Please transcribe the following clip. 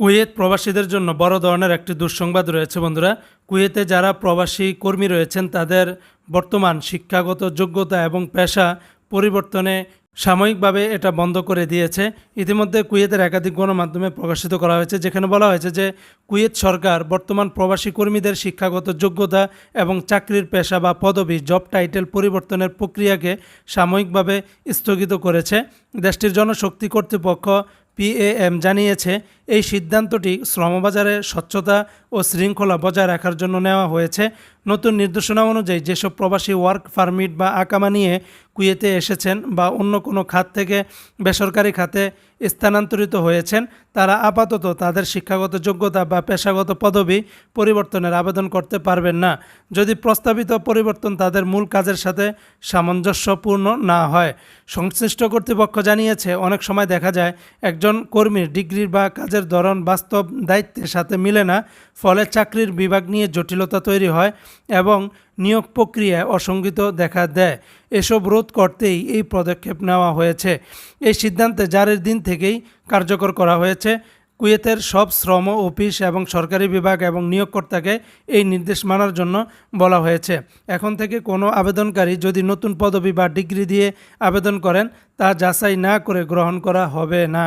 Kuwait প্রবাসীদের জন্য বড় ধরনের একটি দুঃসংবাদ রয়েছে, বন্ধুরা। কুয়েতে যারা প্রবাসী কর্মী রয়েছেন, তাদের বর্তমান শিক্ষাগত যোগ্যতা এবং পেশা পরিবর্তনে সাময়িকভাবে এটা বন্ধ করে দিয়েছে। ইতিমধ্যে কুয়েতের একাধিক গণমাধ্যমে প্রকাশিত করা হয়েছে, যেখানে বলা হয়েছে যে কুয়েত সরকার বর্তমান প্রবাসী কর্মীদের শিক্ষাগত যোগ্যতা এবং চাকরির পেশা বা পদবি, জব টাইটেল পরিবর্তনের প্রক্রিয়াকে সাময়িকভাবে স্থগিত করেছে। দেশটির জনশক্তি কর্তৃপক্ষ পিএএম জানিয়েছে এই সিদ্ধান্তটি শ্রমবাজারে স্বচ্ছতা ও শৃঙ্খলা বজায় রাখার জন্য নেওয়া হয়েছে। নতুন নির্দেশনা অনুযায়ী যেসব প্রবাসী ওয়ার্ক পারমিট বা আকামা নিয়ে কুয়েতে এসেছেন বা অন্য কোনো খাত থেকে বেসরকারি খাতে স্থানান্তরিত হয়েছেন, তারা আপাতত তাদের শিক্ষাগত যোগ্যতা বা পেশাগত পদবি পরিবর্তনের আবেদন করতে পারবেন না। যদি প্রস্তাবিত পরিবর্তন তাদের মূল কাজের সাথে সামঞ্জস্যপূর্ণ না হয়, সংশ্লিষ্ট কর্তৃপক্ষ জানিয়েছে, অনেক সময় দেখা যায় একজন কর্মীর ডিগ্রির বা কাজের ধরন বাস্তব দায়িত্বের সাথে মিলে না, ফলে চাকরির বিভাগ নিয়ে জটিলতা তৈরি হয় এবং নিয়োগ প্রক্রিয়ায় অসঙ্গিত দেখা দেয়। এসব রোধ করতেই এই পদক্ষেপ নেওয়া হয়েছে। এই সিদ্ধান্তে জারির দিন থেকেই কার্যকর করা হয়েছে। কুয়েতের সব শ্রম অফিস এবং সরকারি বিভাগ এবং নিয়োগকর্তাকে এই নির্দেশ মানার জন্য বলা হয়েছে। এখন থেকে কোনো আবেদনকারী যদি নতুন পদবি বা ডিগ্রি দিয়ে আবেদন করেন, তা যাচাই না করে গ্রহণ করা হবে না।